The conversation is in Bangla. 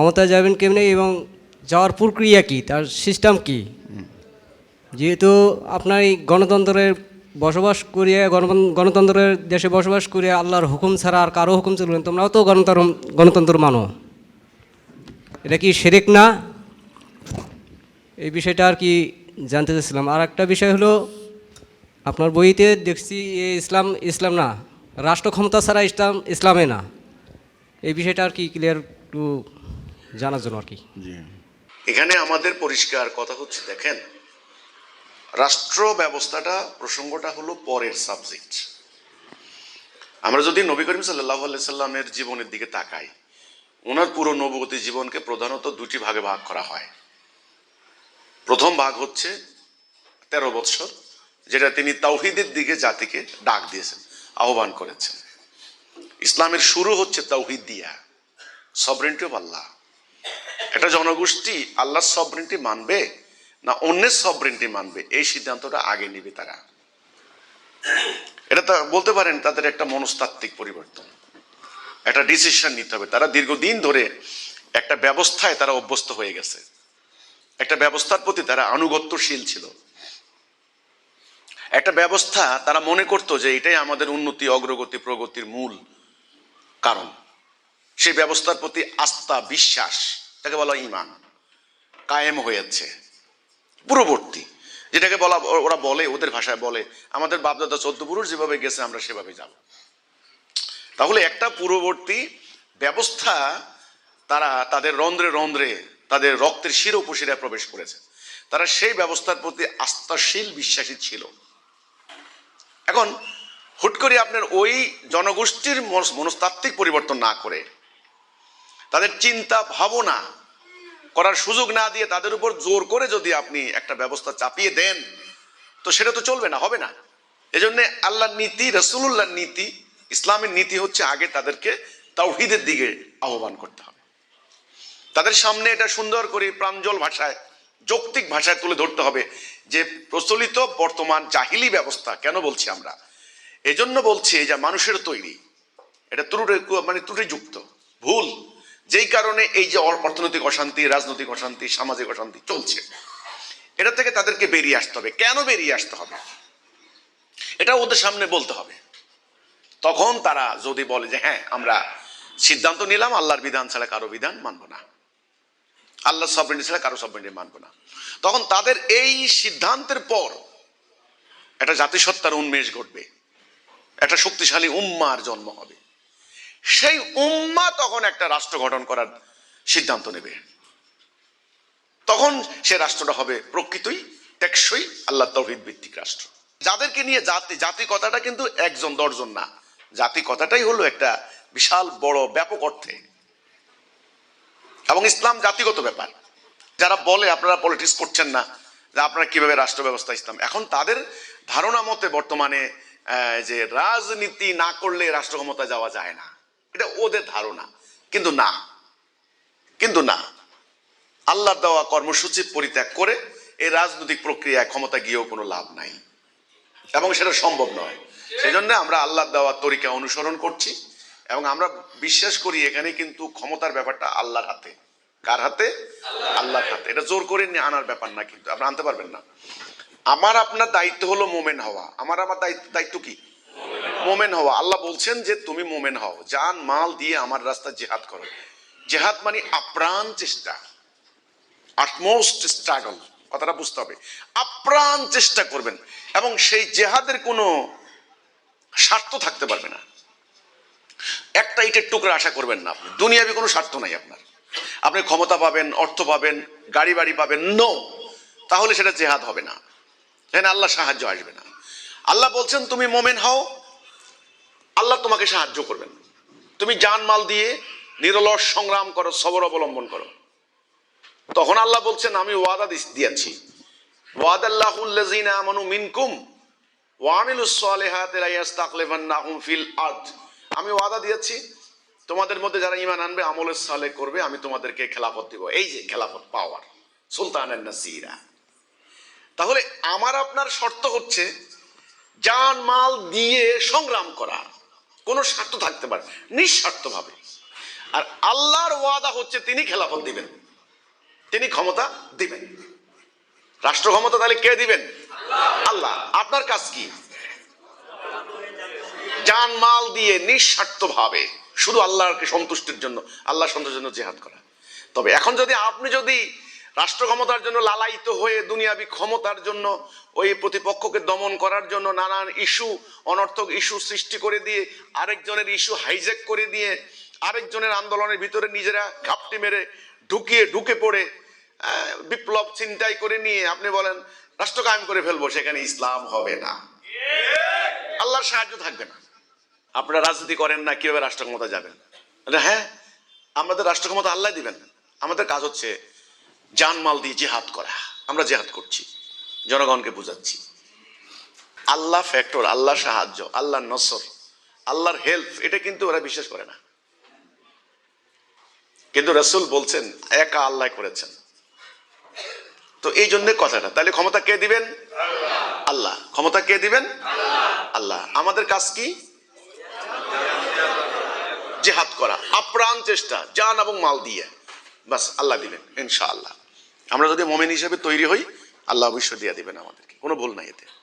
ক্ষমতায় যাবেন কেমনি এবং যাওয়ার প্রক্রিয়া কি? তার সিস্টেম কি? যেহেতু আপনার এই গণতন্ত্রের বসবাস করিয়া গণ- গণতন্ত্রের দেশে বসবাস করিয়া আল্লাহর হুকুম ছাড়া আর কারও হুকুম চলবে না। তোমরাও তো গণতন্ত্র গণতন্ত্র মানো। এটা কি সেরেক না? এই বিষয়টা আর কি জানতে চাচ্ছিলাম। আর একটা বিষয় হলো, আপনার বইতে দেখছি এ ইসলাম ইসলাম না রাষ্ট্র ক্ষমতা ছাড়া ইসলাম, ইসলামে না। এই বিষয়টা আর কি ক্লিয়ার একটু জানার জন্য আর কি। এখানে আমাদের পরিষ্কার কথা হচ্ছে দেখেন রাষ্ট্র ব্যবস্থাটা প্রসঙ্গটা হলো পরের সাবজেক্ট আমরা যদি নবী করিম সাল্লাহ সাল্লামের জীবনের দিকে তাকাই ওনার পুরো নবগতি জীবনকে প্রধানত দুটি ভাগে ভাগ করা হয়। প্রথম ভাগ হচ্ছে তেরো বৎসর যেটা তিনি তাওহিদের দিকে জাতিকে ডাক দিয়েছেন আহ্বান করেছেন। ইসলামের শুরু হচ্ছে তাওহিদ দিয়া। সবরেন্টি অফ আল্লাহ একটা জনগোষ্ঠী, আল্লাহর সবরেন্টি মানবে না অন্যের সবরেন্টি মানবে? এই সিদ্ধান্তটা আগে নিবে তারা। এটা তা বলতে পারেন তাদের একটা মনস্তাত্ত্বিক পরিবর্তন। একটা ডিসিশন নিতে হবে। তারা দীর্ঘদিন ধরে একটা ব্যবস্থায় তারা অভ্যস্ত হয়ে গেছে। একটা ব্যবস্থার প্রতি তারা আনুগত্যশীল ছিল। একটা ব্যবস্থা তারা মনে করতো যে এটাই আমাদের উন্নতি, অগ্রগতি, প্রগতির মূল কারণ। সেই ব্যবস্থার প্রতি আস্থা, বিশ্বাস তাকে বলা হয় ইমান কায়েম হয়েছে, পূর্ববর্তী। যেটাকে বলা, ওরা বলে, ওদের ভাষায় বলে, আমাদের বাপদাদা চোদ্দ পুরুষ যেভাবে গেছে, আমরা সেভাবে যাব। তাহলে একটা পূর্ববর্তী ব্যবস্থা, তারা তাদের রন্ধ্রে রন্ধ্রে, তাদের রক্তের শির উপশিরায় প্রবেশ করেছে। তারা সেই ব্যবস্থার প্রতি আস্থাশীল, বিশ্বাসী ছিল। এখন, হুট করে আপনার ওই জনগোষ্ঠীর মনস- মনস্তাত্ত্বিক পরিবর্তন না করে তাদের চিন্তা, ভাবনা করার সুযোগ না দিয়ে তাদের উপর জোর করে যদি আপনি একটা ব্যবস্থা চাপিয়ে দেন, তো সেটা তো চলবে না, হবে না। এজন্য আল্লাহর নীতি রসুল্লাহর নীতি, ইসলামের নীতি হচ্ছে আগে তাদেরকে তাওহিদের দিকে আহ্বান করতে হবে। তাদের সামনে এটা সুন্দর করে প্রাঞ্জল ভাষায়, যৌক্তিক ভাষায় তুলে ধরতে হবে যে প্রচলিত বর্তমান জাহিলি ব্যবস্থা কেন বলছি আমরা? এজন্য বলছি যে মানুষের তৈরি, এটা ত্রুটি মানে ত্রুটিযুক্ত, ভুল। যেই কারণে এই যে অর্থনৈতিক অশান্তি, রাজনৈতিক অশান্তি, সামাজিক অশান্তি চলছে। এটা থেকে তাদেরকে বেরিয়ে আসতে হবে। কেন বেরিয়ে আসতে হবে? এটা ওদের সামনে বলতে হবে। তখন তারা যদি বলে যে হ্যাঁ আমরা সিদ্ধান্ত নিলাম, আল্লাহর বিধান ছাড়া কারও বিধান মানব না। আল্লাহ সবরেন্টি ছাড়া কারও সবরেন্টি মানব না। তখন তাদের এই সিদ্ধান্তের পর একটা জাতিসত্তার উন্মেষ ঘটবে। একটা শক্তিশালী উম্মার জন্ম হবে। সেই উম্মা তখন একটা রাষ্ট্র গঠন করার সিদ্ধান্ত নেবে। তখন সে রাষ্ট্রটা হবে প্রকৃতই টেকসই আল্লাহ তৌহিদ ভিত্তিক রাষ্ট্র। যাদেরকে নিয়ে জাতি জাতি কথাটা কিন্তু একজন দশজন না। জাতি কথাটাই হলো একটা বিশাল বড় ব্যাপক অর্থে। এবং ইসলাম জাতিগত ব্যাপার। যারা বলে আপনারা পলিটিক্স করছেন না, যে আপনারা কীভাবে রাষ্ট্র ব্যবস্থা ইসলাম। এখন তাদের ধারণা মতে বর্তমানে যে রাজনীতি না করলে রাষ্ট্র ক্ষমতা যাওয়া যায় না। এটা ওদের ধারণা। কিন্তু না। কিন্তু না। আল্লাহর দেওয়া কর্মসূচি পরিত্যাগ করে এই রাজনৈতিক প্রক্রিয়ায় ক্ষমতা গিয়েও কোনো লাভ নাই। এবং সেটা সম্ভব নয়। সেই জন্য আমরা আল্লাহর দেওয়া তরিকা অনুসরণ করছি এবং আমরা বিশ্বাস করি এখানে কিন্তু ক্ষমতার ব্যাপারটা আল্লাহর হাতে। কার হাতে? আল্লাহর হাতে। এটা জোর করে নিয়ে আনার ব্যাপার না কিন্তু। আপনি আনতে পারবেন না। আমার আপনার দায়িত্ব হলো মোমেন হওয়া। আমার আমার দায়িত্ব দায়িত্ব কি? মোমেন হওয়া। আল্লাহ বলছেন যে তুমি মোমেন হও। যান মাল দিয়ে আমার রাস্তা জেহাদ করো। জেহাদ মানে আপ্রাণ চেষ্টা। আটমোস্ট স্ট্রাগল কথাটা বুঝতে হবে। আপ্রাণ চেষ্টা করবেন এবং সেই জেহাদের কোনো স্বার্থ থাকতে পারবে না। একটা ইটের টুকরা আশা করবেন না আপনি। দুনিয়াবি কোনো স্বার্থ নাই আপনার। আপনি ক্ষমতা পাবেন, অর্থ পাবেন, গাড়ি বাড়ি পাবেন নো তাহলে সেটা জেহাদ হবে না। এখানে আল্লাহ সাহায্য আসবে না। আল্লাহ বলছেন, তুমি মোমেন হও আল্লাহ তোমাকে সাহায্য করবেন। তুমি জানমাল দিয়ে নিরলস সংগ্রাম করো, সবর অবলম্বন করো। তখন আল্লাহ বলছেন, আমি ওয়াদা দিয়েছি। ওয়াদাল্লাহুল্লাযীনা আমানু মিনকুম, ওয়া আমিলুস সালিহাতি লা ফিল আরদ। আমি ওয়াদা দিয়েছি, তোমাদের মধ্যে যারা ঈমান আনবে, আমলের সালে করবে, আমি তোমাদেরকে খেলাফত দিব। এই যে খেলাফত পাওয়ার সুলতানের নাসিরা। তাহলে আমার আপনার শর্ত হচ্ছে জান মাল দিয়ে সংগ্রাম করা। কোনো স্বার্থ থাকতে পারে নিঃস্বার্থভাবে। আর আল্লাহর ওয়াদা হচ্ছে তিনি খেলাফত দিবেন। তিনি ক্ষমতা দিবেন। রাষ্ট্র ক্ষমতা তাহলে কে দিবেন? আল্লাহ। আপনার কাজ কি? জান মাল দিয়ে নিঃস্বার্থ ভাবে শুধু আল্লাহকে সন্তুষ্টির জন্য আল্লাহ সন্তুষ্টির জন্য জেহাদ করা। তবে এখন যদি আপনি যদি রাষ্ট্র ক্ষমতার জন্য লালায়িত হয়ে দুনিয়াবি ক্ষমতার জন্য, ওই প্রতিপক্ষকে দমন করার জন্য নানান ইস্যু, অনর্থক ইস্যু সৃষ্টি করে দিয়ে, আরেকজনের ইস্যু হাইজ্যাক করে দিয়ে, আরেকজনের আন্দোলনের ভিতরে নিজেরা ঘাপটি মেরে ঢুকিয়ে ঢুকে পড়ে বিপ্লব চিন্তাই করে নিয়ে আপনি বলেন, রাষ্ট্র কায়েম করে ফেলব, সেখানে ইসলাম হবে না। আল্লাহর সাহায্য থাকবে না। আপনারা রাজনীতি করেন না, কীভাবে রাষ্ট্র ক্ষমতা যাবেন হ্যাঁ আমাদের রাষ্ট্র ক্ষমতা আল্লাহ দিবেন আমাদের কাজ হচ্ছে জানমাল দিয়ে জেহাদ করা। আমরা জেহাদ করছি। জনগণকে বুঝাচ্ছি। আল্লাহ ফ্যাক্টর আল্লাহ সাহায্য আল্লাহ নসর, আল্লাহর হেল্প এটা কিন্তু ওরা বিশ্বাস করে না। কিন্তু রসুল বলছেন, একা আল্লাহ করেছেন। তো এই জন্য কথাটা। তাহলে ক্ষমতা কে দিবেন? আল্লাহ। ক্ষমতা কে দিবেন? আল্লাহ। আমাদের কাজ কি? জেহাদ করা। আপ্রাণ চেষ্টা, জান এবং মাল দিয়ে। বাস, আল্লাহ দিবেন, ইনশাআল্লাহ। আমরা যদি মোমেন হিসেবে তৈরি হই, আল্লাহ অবশ্যই দিয়ে দেবেন আমাদেরকে। কোনো ভুল নাই এতে।